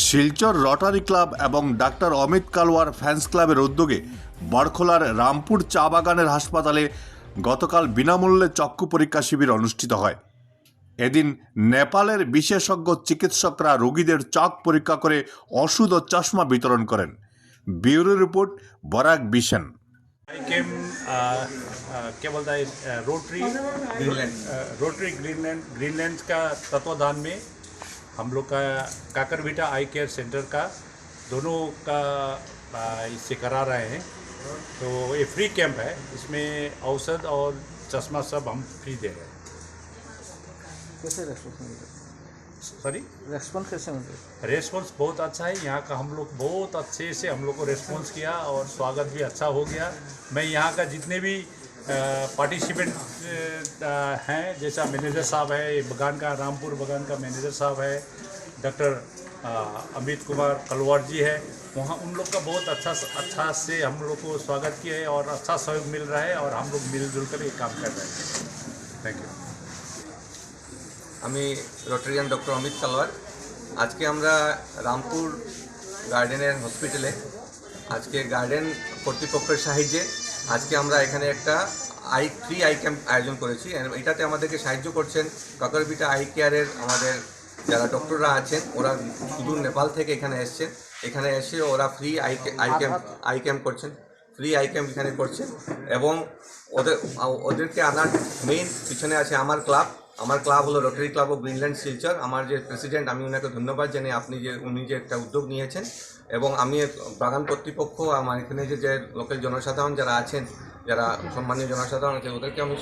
Silchar rotary club এবং doctor Amit Kalwar fans ক্লাবের উদ্যোগে বড়খোলার রামপুর চা বাগানের হাসপাতালে গতকাল বিনামূল্যে চক্ষু পরীক্ষা শিবির অনুষ্ঠিত হয় এদিন নেপালের বিশেষজ্ঞ চিকিৎসকরা রোগীদের চোখ পরীক্ষা করে ওষুধ ও চশমা বিতরণ করেন ব্যুরো রিপোর্ট বরাক বিশন आई केम क्या बोलता है rotary Greenland rotary Greenland Greenland का तत्वाधान में हम लोग का काकरविटा आई केयर सेंटर का दोनों का इससे करा रहे हैं। तो ये फ्री कैंप है इसमें औषध और चश्मा सब हम फ्री दे रहे हैं। कैसे रेस्पॉन्स सॉरी रेस्पॉन्स कैसे मिलते रेस्पॉन्स बहुत अच्छा है यहाँ का हम लोग बहुत अच्छे से हम लोग को रेस्पॉन्स किया और स्वागत भी अच्छा हो गया। मैं यहाँ का जितने भी पार्टिसिपेंट हैं जैसा मैनेजर साहब है ये बगान का रामपुर बगान का मैनेजर साहब है डॉक्टर अ, अमित कुमार कलवार जी है वहाँ उन लोग का बहुत अच्छा अच्छा से हम लोग को स्वागत किया है और अच्छा सहयोग मिल रहा है और हम लोग मिलजुल कर ये काम कर रहे हैं थैंक यू আমি রোটারিয়ান ডক্টর অমিত তালওয়ার আজকে আমরা রামপুর গার্ডেনের হসপিটালে আজকে গার্ডেন কর্তৃপক্ষের সাহায্যে আজকে আমরা এখানে একটা আই ফ্রি আই ক্যাম্প আয়োজন করেছি। এটাতে আমাদেরকে সাহায্য করছেন কাকরবিটা আই কেয়ারের আমাদের যারা ডক্টররা আছেন, ওরা সুদূর নেপাল থেকে এখানে এসছেন। এখানে এসে ওরা free eye eye camp eye camp করছেন। ফ্রি আই ক্যাম্প এখানে করছেন। এবং ওদের, ওদেরকে আনার মেইন পিছনে আছে আমার ক্লাব আমার ক্লাব হলো rotary club of Greenland Silchar আমার যে প্রেসিডেন্ট আমি ওনাকে ধন্যবাদ জানাই আপনি যে, উনি যে একটা উদ্যোগ নিয়েছেন। এবং আমি বাগান কর্তৃপক্ষ, আমার এখানে যে লোকাল জনসাধারণ যারা আছেন যারা সম্মানীয় জনসাধারণ আছে ওদেরকে আমি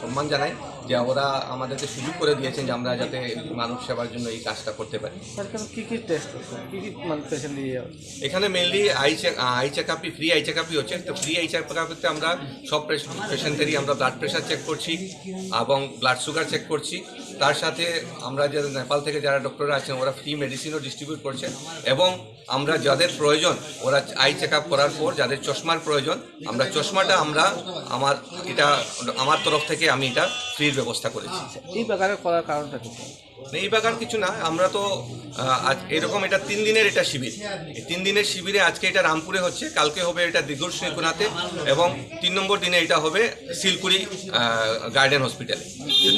সম্মান জানাই যে ওরা আমাদেরকে সুযোগ করে দিয়েছেন যে আমরা যাতে মানব সেবার জন্য এই কাজটা করতে পারি। কী কী টেস্ট কী কী মানে পেশেন্ট নিয়ে এখানে মেনলি আই চেক আই চেকআপই ফ্রি আই চেকআপই হচ্ছে। তো ফ্রি আই চেকআপতে আমরা সব পেশেন্টেরই আমরা ব্লাড প্রেশার চেক করছি এবং ব্লাড সুগার চেক করছি। তার সাথে আমরা যে নেপাল থেকে যারা ডক্টররা আছেন ওরা ফ্রি মেডিসিনও ডিস্ট্রিবিউট করছেন এবং আমরা যাদের প্রয়োজন ওরা আই চেক আপ করার পর যাদের চশমার প্রয়োজন। আমরা চশমাটা আমরা আমার এটা আমার তরফ থেকে আমি এটা ফ্রির ব্যবস্থা করেছি। এই বাগানে করার কারণটা কি? এই বাগান কিছু না আমরা তো আজ এরকম এটা তিন দিনের এটা শিবির। এই তিন দিনের শিবিরে আজকে এটা রামপুরে হচ্ছে কালকে হবে এটা দিগুর শ্রীকুনাতে এবং তিন নম্বর দিনে এটা হবে শিলকুড়ি গার্ডেন হসপিটালে।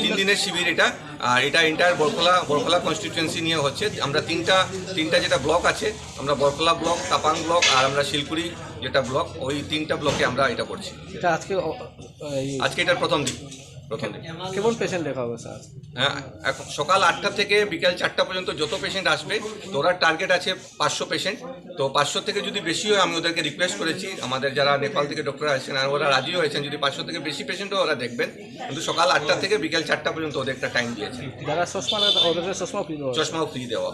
তিন দিনের শিবির এটা আর এটা এন্টায়ার বরকলা বরকলা কনস্টিটুয়েন্সি নিয়ে হচ্ছে। আমরা তিনটা তিনটা যেটা ব্লক আছে আমরা বরকলা ব্লক তাপাং ব্লক আর আমরা শিলকুড়ি যেটা ব্লক ওই তিনটা ব্লকে আমরা এটা করছি। এটা আজকে আজকে এটার প্রথম দিন প্রথম দিন। কেমন পেশেন্ট দেখা হবে স্যার? হ্যাঁ এখন সকাল আটটা থেকে বিকাল চারটা পর্যন্ত যত পেশেন্ট আসবে তো ওরা টার্গেট আছে পাঁচশো পেশেন্ট তো পাঁচশো থেকে যদি বেশি হয় আমি ওদেরকে রিকোয়েস্ট করেছি। আমাদের যারা নেপাল থেকে ডক্টর আসছেন আর ওরা রাজি হয়েছেন যদি পাঁচশো থেকে বেশি পেশেন্টও ওরা দেখবেন। কিন্তু সকাল আটটা থেকে বিকাল চারটা পর্যন্ত ওদের একটা টাইম দিয়েছে। যারা চশমা ওদেরকে চশমা ফ্রি দেওয়া। চশমাও ফ্রি দেওয়া